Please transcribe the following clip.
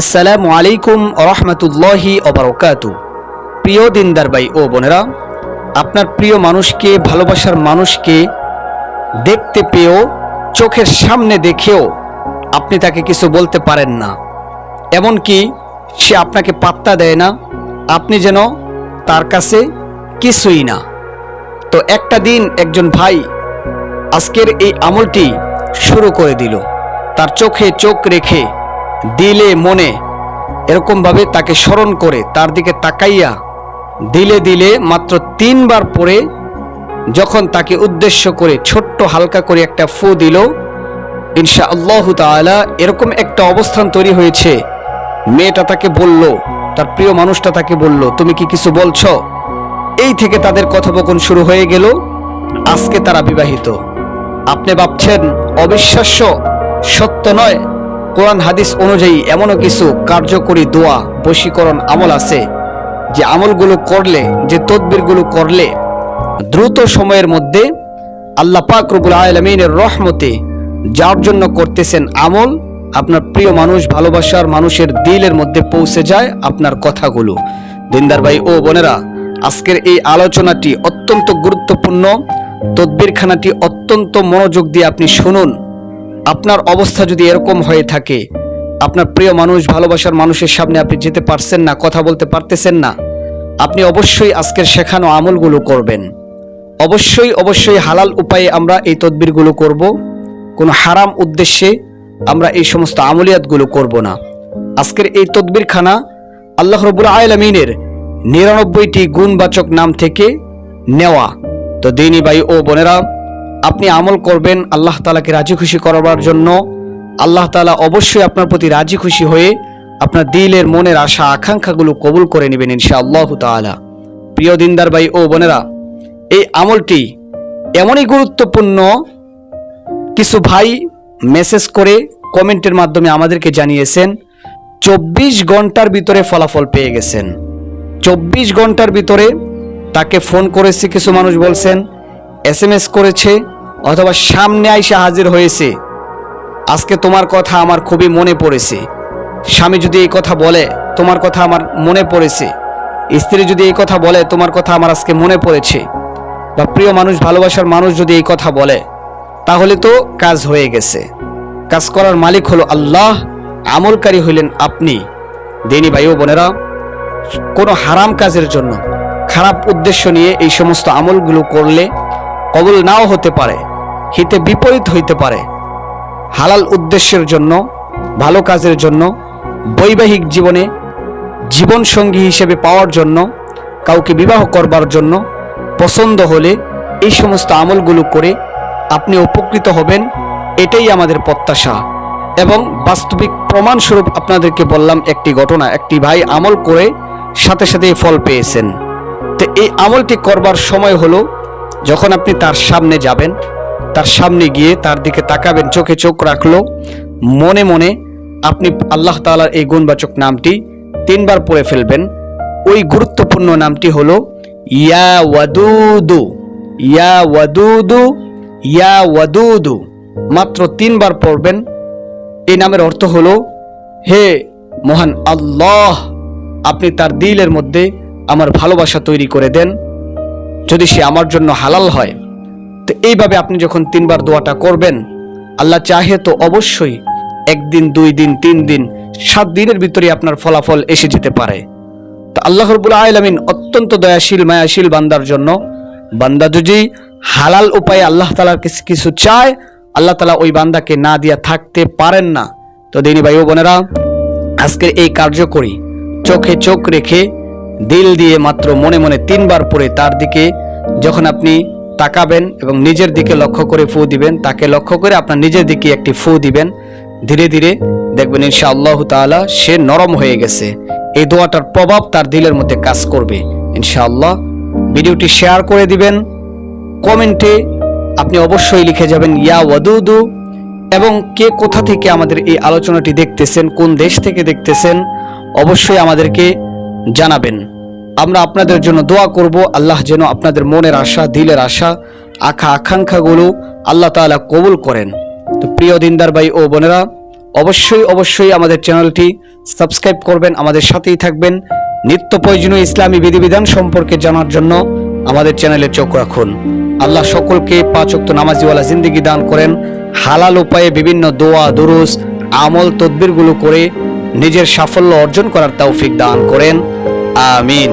আসসালামু আলাইকুম রহমতুল্লাহি অবরকাতু প্রিয় দিনদার ভাই ও বোনেরা, আপনার প্রিয় মানুষকে, ভালোবাসার মানুষকে দেখতে পেয়েও, চোখের সামনে দেখেও আপনি তাকে কিছু বলতে পারেন না। এমনকি সে আপনাকে পাত্তা দেয় না, আপনি যেন তার কাছে কিছুই না। তো একটা দিন একজন ভাই আজকের এই আমলটি শুরু করে দিল। তার চোখে চোখ রেখে দিলে মনে, এরকমভাবে তাকে স্মরণ করে, তার দিকে তাকাইয়া দিলে দিলে মাত্র তিনবার পরে যখন তাকে উদ্দেশ্য করে ছোট্ট হালকা করে একটা ফু দিল ইনশা আল্লাহ তাআলা এরকম একটা অবস্থান তৈরি হয়েছে। মেয়েটা তাকে বলল, তার প্রিয় মানুষটা তাকে বলল, তুমি কি কিছু বলছ? এই থেকে তাদের কথোপকথন শুরু হয়ে গেল। আজকে তারা বিবাহিত। আপনি ভাবছেন, অবিশ্বাস্য, সত্য নয়। কোরআন হাদিস অনুযায়ী এমনও কিছু কার্যকরী দোয়া, বশীকরণ আমল আছে, যে আমলগুলো করলে, যে তদবিরগুলো করলে দ্রুত সময়ের মধ্যে আল্লাহ পাক রবুল আলমিনের রহমতে যার জন্য করতেছেন আমল, আপনার প্রিয় মানুষ, ভালোবাসার মানুষের দিলের মধ্যে পৌঁছে যায় আপনার কথাগুলো। দিনদার ভাই ও বোনেরা, আজকের এই আলোচনাটি অত্যন্ত গুরুত্বপূর্ণ। তদবিরখানাটি অত্যন্ত মনোযোগ দিয়ে আপনি শুনুন। আপনার অবস্থা যদি এরকম হয়ে থাকে, আপনার প্রিয় মানুষ, ভালোবাসার মানুষের সামনে আপনি যেতে পারছেন না, কথা বলতে পারতেছেন না, আপনি অবশ্যই আজকের শেখানো আমলগুলো করবেন। অবশ্যই অবশ্যই হালাল উপায়ে আমরা এই তদবিরগুলো করব। কোনো হারাম উদ্দেশ্যে আমরা এই সমস্ত আমলিয়াতগুলো করব না। আজকের এই তদবিরখানা আল্লাহ রবুল আলমিনের নিরানব্বইটি গুণবাচক নাম থেকে নেওয়া। তো দিনী ভাই ও বোনেরা আপনি আমল করবেন, আল্লাহ তালাকে রাজি খুশি করবার জন্য। আল্লাহ তালা অবশ্যই আপনার প্রতি রাজি খুশি হয়ে আপনার দিলের মনের আশা, আকাঙ্ক্ষাগুলো কবুল করে নেবেন ইনশা আল্লাহ তালা প্রিয় দিনদার ভাই ও বোনেরা, এই আমলটি এমনই গুরুত্বপূর্ণ, কিছু ভাই মেসেজ করে কমেন্টের মাধ্যমে আমাদেরকে জানিয়েছেন, চব্বিশ ঘণ্টার ভিতরে ফলাফল পেয়ে গেছেন। চব্বিশ ঘণ্টার ভিতরে তাকে ফোন করেছে, কিছু মানুষ বলছেন এস করেছে অথবা সামনে আইসা হাজির হয়েছে। আজকে তোমার কথা আমার খুবই মনে পড়েছে। স্বামী যদি এই কথা বলে, তোমার কথা আমার মনে পড়েছে। স্ত্রী যদি এই কথা বলে, তোমার কথা আমার আজকে মনে পড়েছে। বা প্রিয় মানুষ, ভালোবাসার মানুষ যদি এই কথা বলে, তাহলে তো কাজ হয়ে গেছে। কাজ করার মালিক হলো আল্লাহ, আমলকারী হইলেন আপনি। দিনী ভাই ও বোনেরা, কোনো হারাম কাজের জন্য, খারাপ উদ্দেশ্য নিয়ে এই সমস্ত আমলগুলো করলে কবল নাও হতে পারে। হিতে বিপরীত হইতে পারে। হালাল উদ্দেশ্যের জন্য, ভালো কাজের জন্য, বৈবাহিক জীবনে জীবন সঙ্গী হিসেবে পাওয়ার জন্য, কাউকে বিবাহ করবার জন্য পছন্দ হলে এই সমস্ত আমলগুলো করে আপনি উপকৃত হবেন, এটাই আমাদের প্রত্যাশা। এবং বাস্তবিক প্রমাণস্বরূপ আপনাদেরকে বললাম একটি ঘটনা, একটি ভাই আমল করে সাথে সাথে ফল পেয়েছেন। তো এই আমলটি করবার সময় হলো যখন আপনি তার সামনে যাবেন তার সামনে গিয়ে তার দিকে তাকাবেন, চোখে চোখ রাখল। মনে মনে আপনি আল্লাহ তাআলার এই গুণবাচক নামটি তিনবার পড়ে ফেলবেন। ওই গুরুত্বপূর্ণ নামটি হলো ইয়া ওয়াদুদু ইয়া ওয়াদুদু ইয়া ওয়াদুদু। মাত্র তিনবার পড়বেন। এই নামের অর্থ হলো, হে মহান আল্লাহ, আপনি তার দিলের মধ্যে আমার ভালোবাসা তৈরি করে দেন। যদি সে আমার জন্য হালাল হয় তো এইভাবে আপনি যখন তিনবার দোয়াটা করবেন, আল্লাহ চাহে তো অবশ্যই একদিন, দুই দিন, তিন দিন, সাত দিনের ভিতরে আপনার ফলাফল এসে যেতে পারে। তো আল্লাহ রবুল আলমিন অত্যন্ত দয়াশীল, মায়াশীল বান্দার জন্য বান্দা যদি হালাল উপায়ে আল্লাহ তালার কিছু কিছু চায়, আল্লাহ তালা ওই বান্দাকে না দিয়া থাকতে পারেন না। তো দিনী ভাই ও বোনেরা, আজকের এই কার্যকরী চোখে চোখ রেখে দিল দিয়ে মাত্র মনে মনে তিনবার পরে তার দিকে যখন আপনি তাকাবেন এবং নিজের দিকে লক্ষ্য করে ফু দিবেন। তাকে লক্ষ্য করে আপনার নিজের দিকে একটি ফু দিবেন। ধীরে ধীরে দেখবেন ইনশা আল্লাহ তাআলা সে নরম হয়ে গেছে। এই দোয়াটার প্রভাব তার দিলের মধ্যে কাজ করবে। ইনশাআল্লাহ ভিডিওটি শেয়ার করে দিবেন। কমেন্টে আপনি অবশ্যই লিখে যাবেন, ইয়া ওয়াদুদু। এবং কে কোথা থেকে আমাদের এই আলোচনাটি দেখতেছেন, কোন দেশ থেকে দেখতেছেন, অবশ্যই আমাদেরকে জানাবেন। আমরা আপনাদের জন্য দোয়া করব। আল্লাহ যেন আপনাদের মনের আশা, দিলের আশা, আখা আকাঙ্ক্ষাগুলো আল্লাহ তাআলা কবুল করেন। তো প্রিয় দিনদার ভাই ও বোনেরা, অবশ্যই অবশ্যই আমাদের চ্যানেলটি সাবস্ক্রাইব করবেন, আমাদের সাথেই থাকবেন। নিত্য প্রয়োজনীয় ইসলামী বিধিবিধান সম্পর্কে জানার জন্য আমাদের চ্যানেলে চোখ রাখুন। আল্লাহ সকলকে পাঁচ ওয়াক্ত নামাজিওয়ালা জিন্দিগি দান করেন। হালাল উপায়ে বিভিন্ন দোয়া, দুরুস, আমল, তদবিরগুলো করে নিজের সাফল্য অর্জন করার তৌফিক দান করেন। আমিন